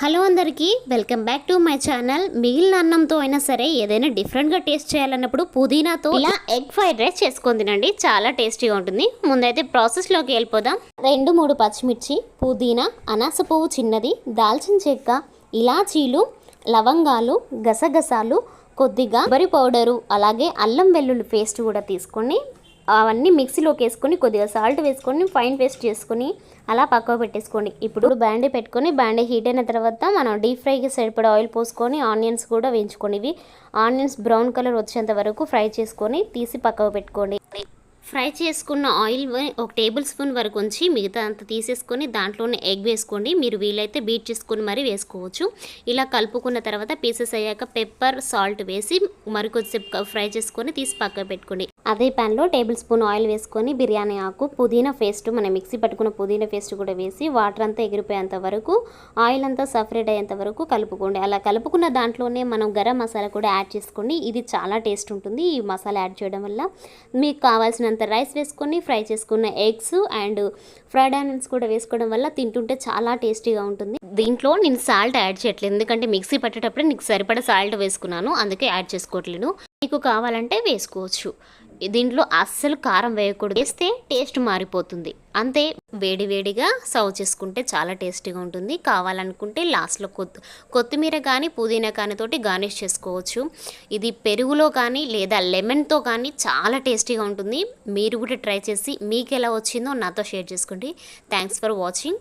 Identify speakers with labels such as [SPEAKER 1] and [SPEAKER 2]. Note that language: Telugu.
[SPEAKER 1] హలో అందరికీ welcome back to my channel. మిగిలిన అన్నంతో అయినా సరే ఏదైనా డిఫరెంట్గా టేస్ట్ చేయాలన్నప్పుడు పుదీనాతో ఇలా ఎగ్ ఫ్రైడ్ రైస్ చేసుకొని తినండి. చాలా టేస్టీగా ఉంటుంది. ముందైతే ప్రాసెస్లోకి వెళ్ళిపోదాం. రెండు మూడు పచ్చిమిర్చి పుదీనా అనాస పువ్వు చిన్నది దాల్చిన చెక్క ఇలాచీలు లవంగాలు గసగసాలు కొద్దిగా కొబ్బరి పౌడరు అలాగే అల్లం వెల్లుల్లి పేస్ట్ కూడా తీసుకొని అవన్నీ మిక్సీలోకి వేసుకొని కొద్దిగా సాల్ట్ వేసుకొని ఫైన్ పేస్ట్ చేసుకొని అలా పక్కకు పెట్టేసుకోండి. ఇప్పుడు బ్యాండీ పెట్టుకొని బ్యాండీ హీట్ అయిన తర్వాత మనం డీప్ ఫ్రైకి సరిపడా ఆయిల్ పోసుకొని ఆనియన్స్ కూడా వేయించుకోండి. ఇవి ఆనియన్స్ బ్రౌన్ కలర్ వచ్చేంత వరకు ఫ్రై చేసుకొని తీసి పక్కకు పెట్టుకోండి. ఫ్రై చేసుకున్న ఆయిల్ ఒక టేబుల్ స్పూన్ వరకు ఉంచి మిగతా అంత తీసేసుకొని దాంట్లోనే ఎగ్ వేసుకోండి. మీరు వీలైతే బీట్ చేసుకొని మరీ వేసుకోవచ్చు. ఇలా కలుపుకున్న తర్వాత పీసెస్ అయ్యాక పెప్పర్ సాల్ట్ వేసి మరి కొద్దిసేపు ఫ్రై చేసుకొని తీసి పక్కకు పెట్టుకోండి. అదే ప్యాన్లో టేబుల్ స్పూన్ ఆయిల్ వేసుకొని బిర్యానీ ఆకు పుదీనా పేస్ట్ మనం మిక్సీ పట్టుకున్న పుదీనా పేస్ట్ కూడా వేసి వాటర్ అంతా ఎగిరిపోయేంత వరకు ఆయిల్ అంతా సపరేట్ అయ్యేంత వరకు కలుపుకోండి. అలా కలుపుకున్న దాంట్లోనే మనం గరం మసాలా కూడా యాడ్ చేసుకోండి. ఇది చాలా టేస్ట్ ఉంటుంది ఈ మసాలా యాడ్ చేయడం వల్ల. మీకు కావాల్సినంత రైస్ వేసుకొని ఫ్రై చేసుకున్న ఎగ్స్ అండ్ ఫ్రైడ్ ఆనియన్స్ కూడా వేసుకోవడం వల్ల తింటుంటే చాలా టేస్టీగా ఉంటుంది. దీంట్లో నేను సాల్ట్ యాడ్ చేయట్లేదు. ఎందుకంటే మిక్సీ పట్టేటప్పుడు నీకు సరిపడా సాల్ట్ వేసుకున్నాను. అందుకే యాడ్ చేసుకోవట్లేదు. మీకు కావాలంటే వేసుకోవచ్చు. దీంట్లో అస్సలు కారం వేయకూడదు. వేస్తే టేస్ట్ మారిపోతుంది. అంతే వేడి వేడిగా సర్వ్ చేసుకుంటే చాలా టేస్టీగా ఉంటుంది. కావాలనుకుంటే లాస్ట్లో కొత్ కొత్తిమీర కానీ పుదీనా కానీ తోటి గార్నిష్ చేసుకోవచ్చు. ఇది పెరుగులో కానీ లేదా లెమన్తో కానీ చాలా టేస్టీగా ఉంటుంది. మీరు కూడా ట్రై చేసి మీకు ఎలా వచ్చిందో నాతో షేర్ చేసుకోండి. Thanks for watching